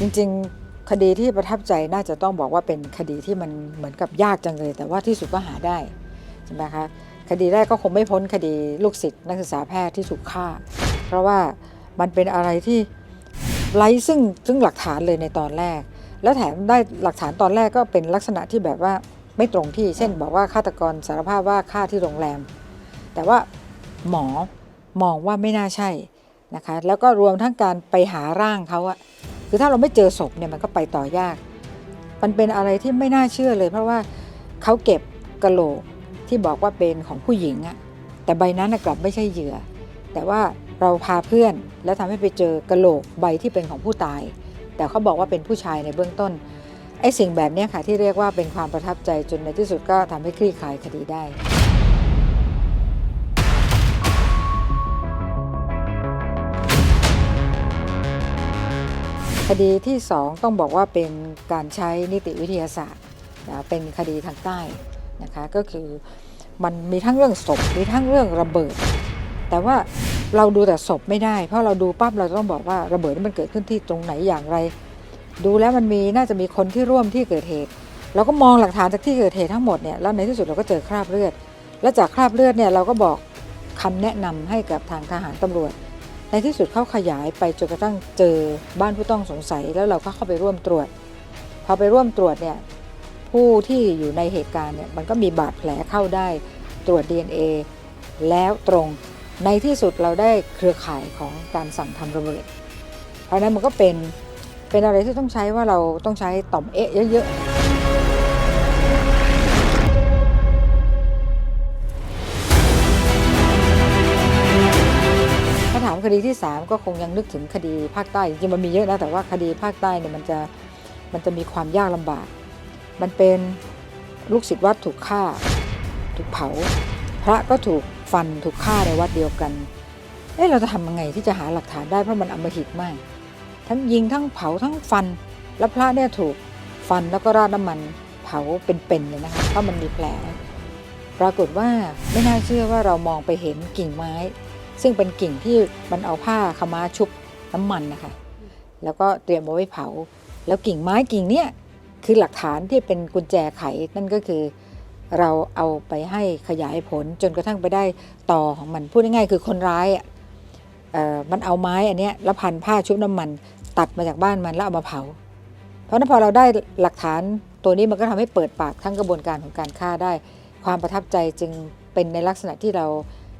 จริงๆ คดีที่ประทับใจน่าจะต้องบอกว่าเป็นคดีที่มันเหมือนกับยากจังเลย แต่ว่าที่สุดก็หาได้ใช่ไหมคะคดีแรกก็คงไม่พ้นคดีลูกศิษย์นักศึกษาแพทย์ที่ถูกฆ่า เพราะว่ามันเป็นอะไรที่ไร้ซึ่งซึ่งหลักฐานเลยในตอนแรก แล้วแถมได้หลักฐานตอนแรกก็เป็นลักษณะที่แบบว่าไม่ตรงที่ เช่น บอกว่าฆาตกรสารภาพว่าฆ่าที่โรงแรม แต่ว่าหมอมองว่าไม่น่าใช่นะคะ แล้วก็รวมทั้งการไปหาร่างเขาอะ คือถ้าเราไม่เจอศพเนี่ยมันก็ไปต่อยาก มันเป็นอะไรที่ไม่น่าเชื่อเลย เพราะว่าเขาเก็บกระโหลกที่บอกว่าเป็นของผู้หญิงอะแต่ใบนั้นกลับไม่ใช่เหยื่อ แต่ว่าเราพาเพื่อนแล้วทำให้ไปเจอกระโหลกใบที่เป็นของผู้ตาย แต่เขาบอกว่าเป็นผู้ชายในเบื้องต้นไอ้สิ่งแบบนี้ค่ะที่เรียกว่าเป็นความประทับใจจนในที่สุดก็ทำให้คลี่คลายคดีได้ คดีที่ 2 ต้องบอกว่าเป็นการใช้นิติวิทยาศาสตร์นะเป็นคดีทางใต้นะคะก็คือมันมีทั้งเรื่องศพมีทั้งเรื่องระเบิด แต่ว่าเราดูแต่ศพไม่ได้ เพราะเราดูปั๊บเราต้องบอกว่าระเบิดนี่มันเกิดขึ้นที่ตรงไหนอย่างไร ดูแล้วมันมีน่าจะมีคนที่ร่วมที่เกิดเหตุ เราก็มองหลักฐานจากที่เกิดเหตุทั้งหมดเนี่ยแล้วในที่สุดเราก็เจอคราบเลือด และจากคราบเลือดเนี่ยเราก็บอกคำแนะนำให้กับทางทหารตำรวจ ในที่สุดเขาขยายไปจนกระทั่งเจอบ้านผู้ต้องสงสัยแล้วเราก็เข้าไปร่วมตรวจ พอไปร่วมตรวจเนี่ยผู้ที่อยู่ในเหตุการณ์เนี่ยมันก็มีบาดแผลเข้าได้ตรวจ DNA แล้วตรงในที่สุดเราได้เครือข่ายของการสั่งทำระเบิด เพราะนั้นมันก็เป็นเป็นอะไรที่ต้องใช้ว่าเราต้องใช้ต่อมเอะเยอะๆ คดีที่ 3 ก็คงยังนึกถึงคดีภาคใต้จริงมันมีเยอะนะแต่ว่าคดีภาคใต้เนี่ยมันจะมันจะมีความยากลำบาก มันเป็นลูกศิษย์วัดถูกฆ่า ถูกเผา พระก็ถูกฟันถูกฆ่าในวัดเดียวกัน เอ๊ะเราจะทำยังไงที่จะหาหลักฐานได้เพราะมันอำมหิตมาก ทั้งยิงทั้งเผาทั้งฟัน แล้วพระเนี่ยถูกฟันแล้วก็ราดน้ำมันเผาเป็นๆเลยนะคะเพราะมันมีแผล ปรากฏว่าไม่น่าเชื่อว่าเรามองไปเห็นกิ่งไม้ ซึ่งเป็นกิ่งที่มันเอาผ้าขม้าชุบน้ำมันนะคะ แล้วก็เตรียมเอาไว้เผา แล้วกิ่งไม้กิ่งเนี้ยคือหลักฐานที่เป็นกุญแจไขนั่นก็คือเราเอาไปให้ขยายผลจนกระทั่งไปได้ต่อของมันพูดง่ายๆคือคนร้ายอะมันเอาไม้อันเนี้ยแล้วพันผ้าชุบน้ำมัน ตัดมาจากบ้านมันแล้วเอามาเผา เพราะฉะนั้นพอเราได้หลักฐานตัวนี้มันก็ทำให้เปิดปากทั้งกระบวนการของการฆ่าได้ ความประทับใจจึงเป็นในลักษณะที่เรา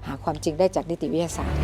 หาความจริงได้จากนิติวิทยาศาสตร์